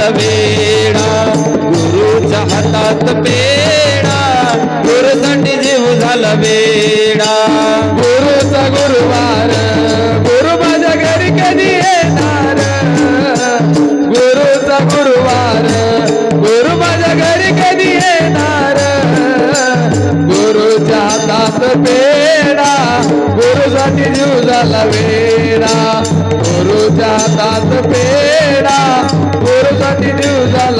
जीव वेडा गुरुच्या हातात पेडा गुरुसाठी जीव झाला वेळा गुरुचा गुरुवार गुरु माझ्या घरी कधी येणार? गुरुचा गुरुवार गुरु माझ्या घरी कधी येणार? गुरुच्या हातात पेडा गुरुसाठी जीव झाला वेडा. गुरुच्या हातात पेडा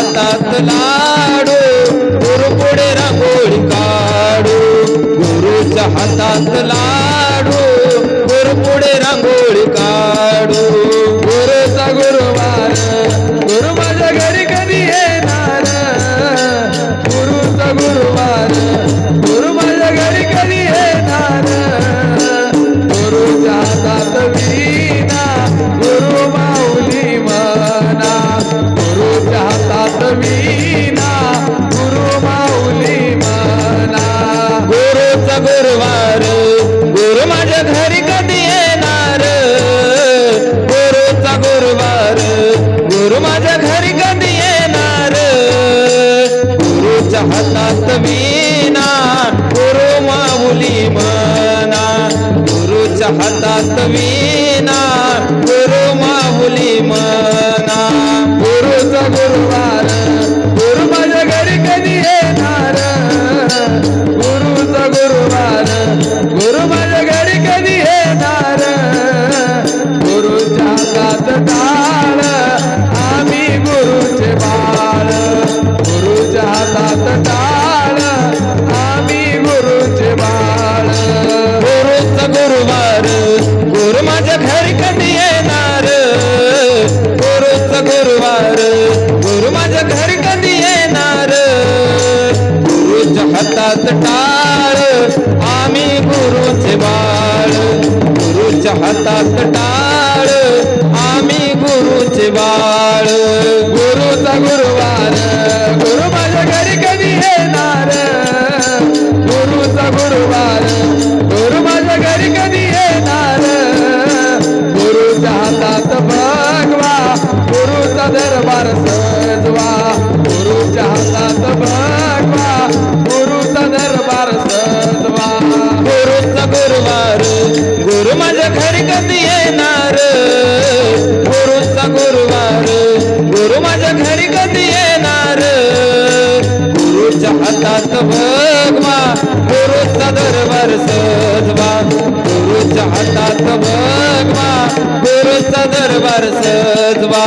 हातात लाडू गुरु पुढे रांगोळी काढू. गुरुच्या हातात लाडू गुरु पुढे रांगोळी हातात वीणा गुरु माऊली मना. गुरुचा गुरुवार गुरु माझ्या घरी कधी येणार? गुरुचा गुरुवार गुरु माझ्या घरी कधी येणार? गुरुच्या हातात हातात टाळ आम्ही गुरुचे बाळ. गुरुच्या हातात टाळ आम्ही गुरुचे बाळ. गुरुचा गुरुवार गुरु घरी कधी येणार? गुरुच्या हातात भगवा गुरुचा दरबार सजवा. गुरुच्या हातात भगवा गुरुचा दरबार सजवा.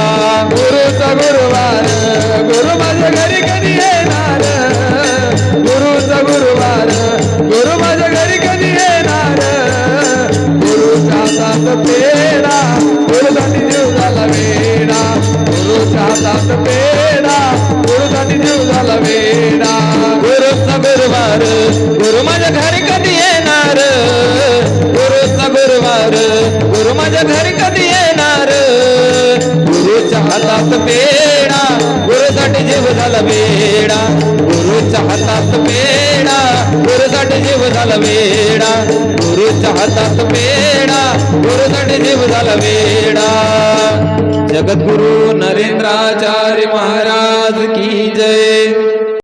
गुरुवार गुरु माझ्या घर कधी येणार? गुरुचा गुरुवार गुरु माझ्या घर कधी येणार? गुरुच्या हातात पेडा गुरुसाठी जीव झाला वेडा. गुरुच्या हातात पेडा गुरुसाठी जीव झाला वेडा. गुरुच्या हातात पेडा गुरुसाठी जीव झाला वेडा. जगद्गुरु नरेंद्राचार्य महाराज की जय.